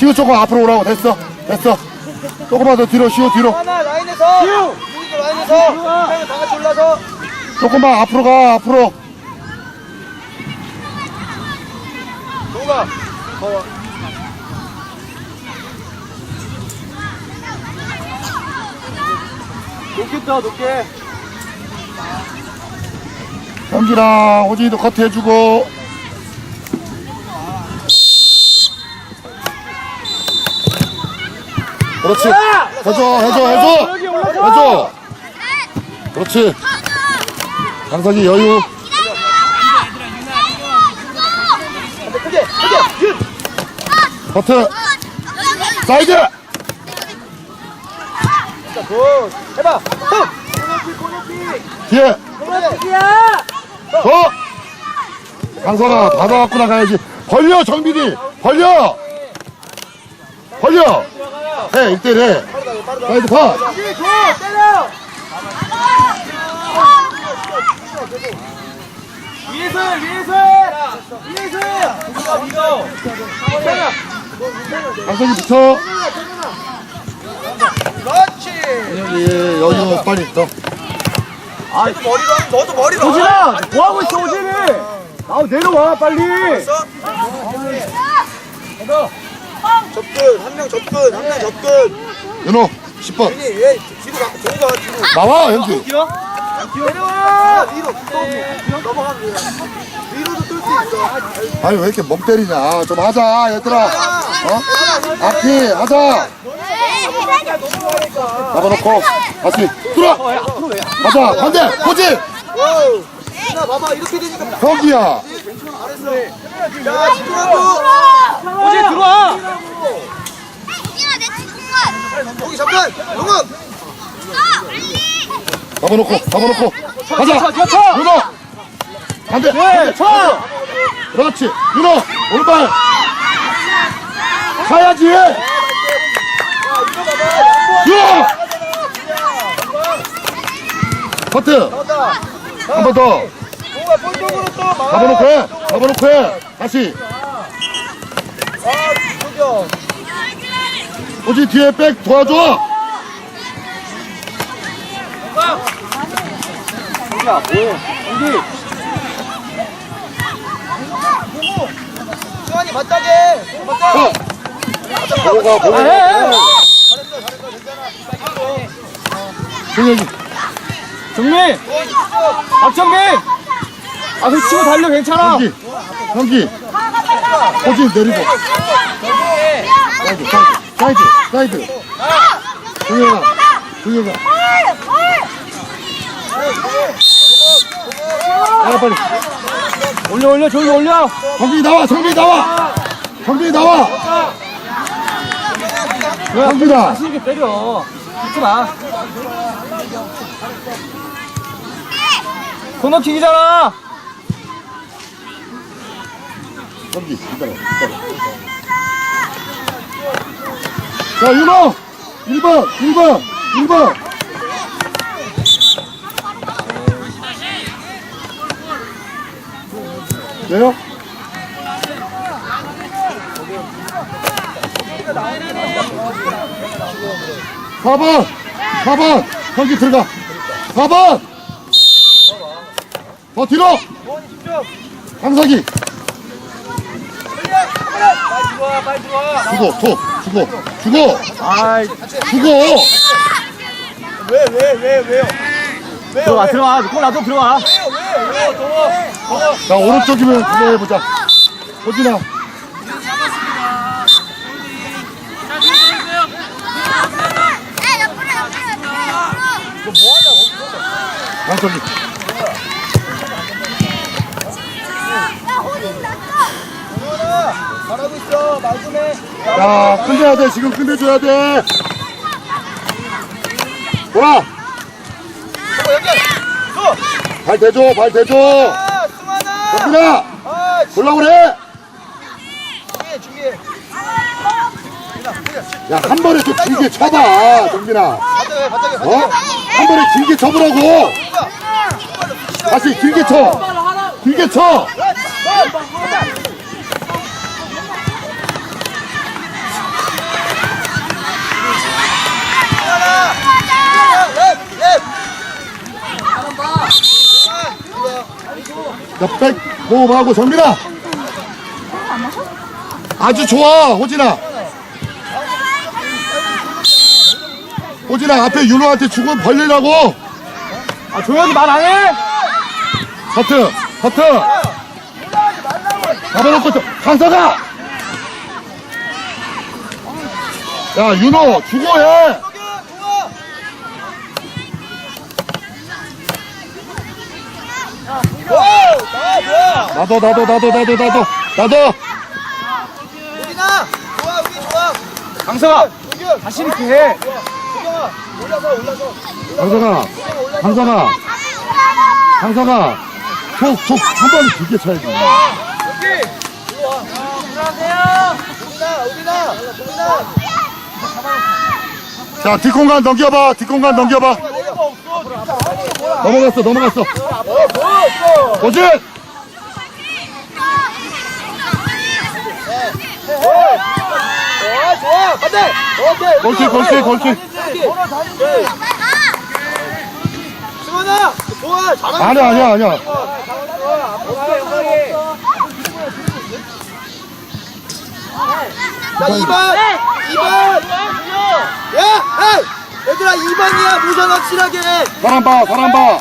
시우 조금 앞으로 오라고. 됐어. 됐어. 조금만 더 뒤로 시우 뒤로. 하나 라인에서. 우리도 라인에서. 다 같이 올라서. 조금만 앞으로 가 앞으로. 동가 어. 높게 떠 높게. 현기랑 호진이도 커트 해주고 그렇지. 해줘 해줘 해줘. 여기 올라서 해줘. 그렇지. 강석이 여유. 크게 크게 윷 커트. 사이드! 자, 굿 해봐! 훅 뒤에. 코너킥이야 더 강선아 받아갖고 나가야지. 벌려 정빈이. 벌려. 벌려 해 1대1 해 사이드 때려 위에서 위에서 위에서 강석이 붙여. 그렇지. 예, 여유 빨리 더. 너도 머리로 너도 머리로 오진아 뭐 하고 있어 오진이? 아 내려와 빨리 접근 한 명 접근 한 명 접근. 윤호 10번. 윤이 얘 뒤로 가 동가 뒤로. 나와 현기 내려와! 위로 또 넘어가면 돼 위로도 뚫수 있어. 아니 왜 이렇게 멍 때리냐? 좀 하자 얘들아. 어? 앞이 하자. 잡아놓고 다시. 뚫어 가자 반대 와우 누나 봐봐 이렇게 되니까. 현기야. 잘했어. 자 집중하고. 오진 들어와 거기 잠깐! 영업 잡아놓고 잡아놓고. 가자! 쳐, 쳐. 윤호! 반대! 반대! 쳐 그렇지! 윤호! 오른발! 가야지! 윤호! 커트! 한 번 더! 동가 볼 쪽으로 또 막. 잡아놓고 해! 잡아놓고 해! 다시 아 저기요 호진 뒤에 백 도와줘! 수환이 맞다게 맞다 어. 보고 가 보고 가. 잘했어 잘했어 괜찮아. 승현이. 정민 박정민 아 그 치고 달려 괜찮아. 현기. 현기. 호진 내리고. 사이드 사이드 사이드. 승현아! 승현아 나가 빨리. 올려 올려 저기 올려. 정빈이 나와 정빈이 나와. 정빈이 나와. 정빈아. 자신 있게 때려. 하지마. 코너킥이잖아. 정빈 기다려 기다려 자 윤호! 1번 1번 1번! 왜요? 사번사번! 경기 들어가! 사번더 뒤로! 강석이! 빨리 들어와 빨리 들어와. 주고 톡 주고 주고 아이. 주고 왜왜 왜 왜요? 왜요 들어와 왜? 들어와. 골 놔둬 들어와. 왜요 왜요 동호 동호 자 오른쪽이면 그거 해보자. 호진아. 강석이. 동호아 잘하고 있어. 말좀해 자 끝내야 돼 지금 끝내줘야 돼. 돌아 동호 연결 또! 발 대줘 발 대줘. 아 승환아 정빈아 아 올라 그래? 준비해 준비해 야 한 번에 좀 길게 쳐봐 바닥에 어? 한 번에 길게 쳐보라고. 다시 길게 쳐. 길게 쳐 옆백 호흡하고 정민아 아주 좋아 호진아. 호진아 앞에 윤호한테 죽은 벌리라고. 아 조용히 말 안해? 커트 커트 잡아놓고 강서가! 야 윤호 죽어 해. 나도, 나도, 나도, 나도, 나도, 나도! 우진아 좋아 우진 좋아 강서가 자신 있게 해. 우경아 올라서 올라서 강서가, 강서가, 강서가, 속, 속, 한 번에 길게 쳐야지. 우진아 우진아 우진아 자, 뒷공간 넘겨봐, 뒷공간 넘겨봐. 넘어갔어, 넘어갔어. 호진! 좋아 좋아 반대 오케이 골킥, 골킥, 골킥. 승원아 좋아. 잘한다 아니야, 아니야, 아니야. 자 2번 2번. 야 에이. 얘들아 2번이야. 모션 확실하게. 사람 봐, 사람 봐.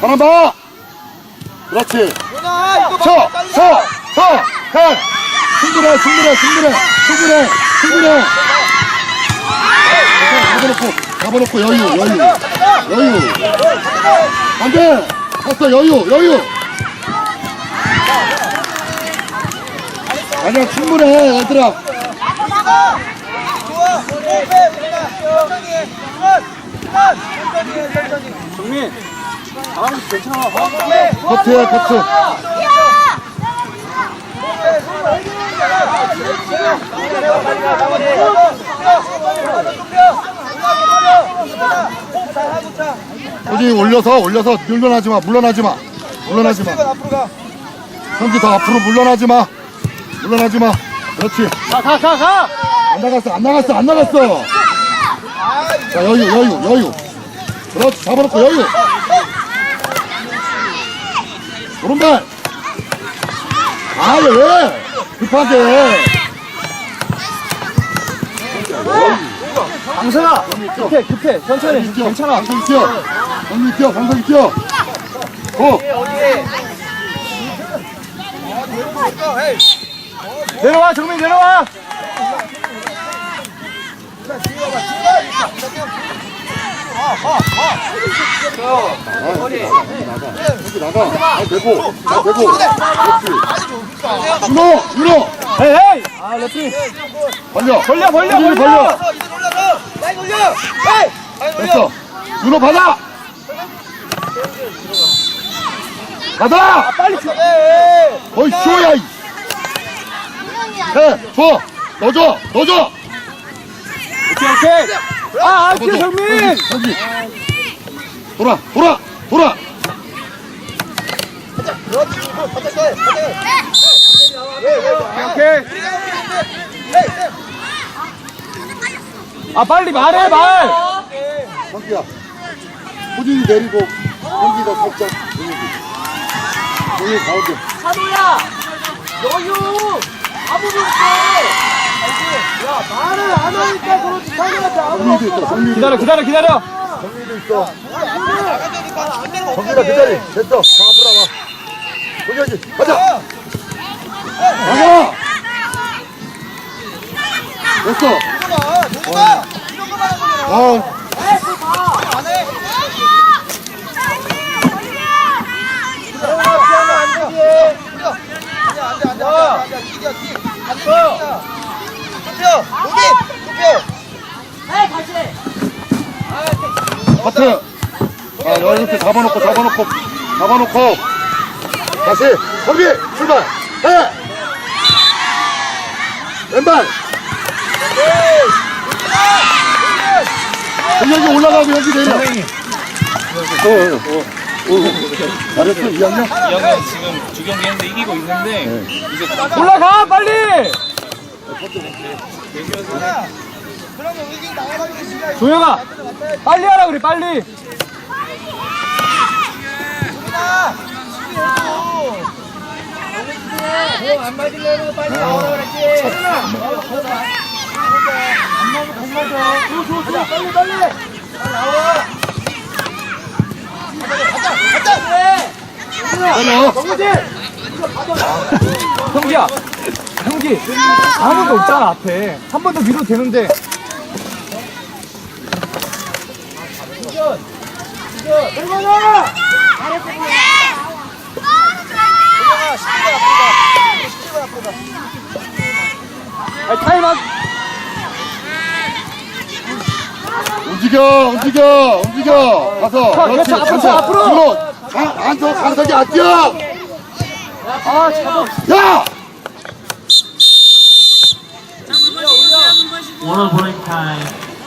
사람 봐. 그렇지. 누나 이거 봐. 쳐, 빨리 쳐, 쳐, 해. 충분해, 충분해, 충분해, 충분해, 충분해. 잡아놓고, 잡아놓고 여유, 여유, 여유. 안 돼. 갔어, 여유, 여유. 아니야, 충분해, 얘들아. 정민. 잘하고 있어 괜찮아. 커트해, 커트. 호진이 올려서, 올려서, 물러나지 마, 물러나지 마. 물러나지 마. 형기 더 앞으로 물러나지 마. 물러나지 마. 그렇지. 가 가 가 가. 안 나갔어, 안 나갔어, 안 나갔어. 자, 여유, 여유, 여유. 그렇지, 잡아놓고 여유. 오른발. 아, 왜, 왜? 급하게. 강서가 급해 급해 천천히 괜찮아. 강성이 뛰어. 강성이 뛰어, 강성이 뛰어. 어, 내려와 정민 내려와. 여기 나가. 아, 대고. 아, 대고. 그렇지. 윤호, 윤호. 헤이 헤이. 아 레프리. 벌려. 벌려 벌려 벌려. 올라서 이제 올라서 라인 올려 에이 라인 올려 됐어. 윤호 받아. 받아. 빨리 쳐. 어이 쇼야 이. 해, 줘. 넣어줘, 넣어줘. 오케이 오케이. 아 아쉬워 정민. 여기. 돌아, 돌아, 돌아. 그렇지 바짝 해 바짝 해 오케이. 아 빨리 말해 말. 형기야. 호진이 내리고, 형기가 살짝. 여기. 여기 가운데. 찬호야 여유 아무도 없어 야 말을 안 하니까 그렇지 상대한테 아무 기다려. 기다려 기다려. 정리도 있어. 그 자리. 됐어. 더 앞으로 나와. 호진이, 가자. 나가. 됐어. 말하는 거잖아 아, 안해 태영아 피하면 안 되지 뛰어 안돼 안돼 안돼 안돼 뛰어 뛰어 안돼 하트. 자, 이렇게 잡아놓고, 잡아놓고, 잡아놓고. 다시, 정기, 출발. 해. 왼발. 여기 올라가고 여기 내려. 어, 어, 어. 잘했어, 이학년. 이 형은 지금 두 경기 했는데 이기고 있는데 이제 올라가 빨리. 그러면 의기 나가가지고 시간 조영아 빨리 하라 그래 빨리. 괜찮아. 공안 맞으려면 빨리 나오라 그랬지. 안 맞으면 공 맞아. 줘. 빨리, 빨리. 빨리 나와. 가자, 가자, 가자. 하나 형기야 형기 아무도 없잖아 앞에. 한 번 더 밀어도 되는데. 고정아, 10분 앞으로 가. 10분 앞으로 가. 아니, 타임아웃 움직여 움직여 움직여. 가서. 자, 그렇지 그렇지, 가서 앞으로. 뒤로 강- 안서 강석이 안 뛰어 아 잡아 야 one more time.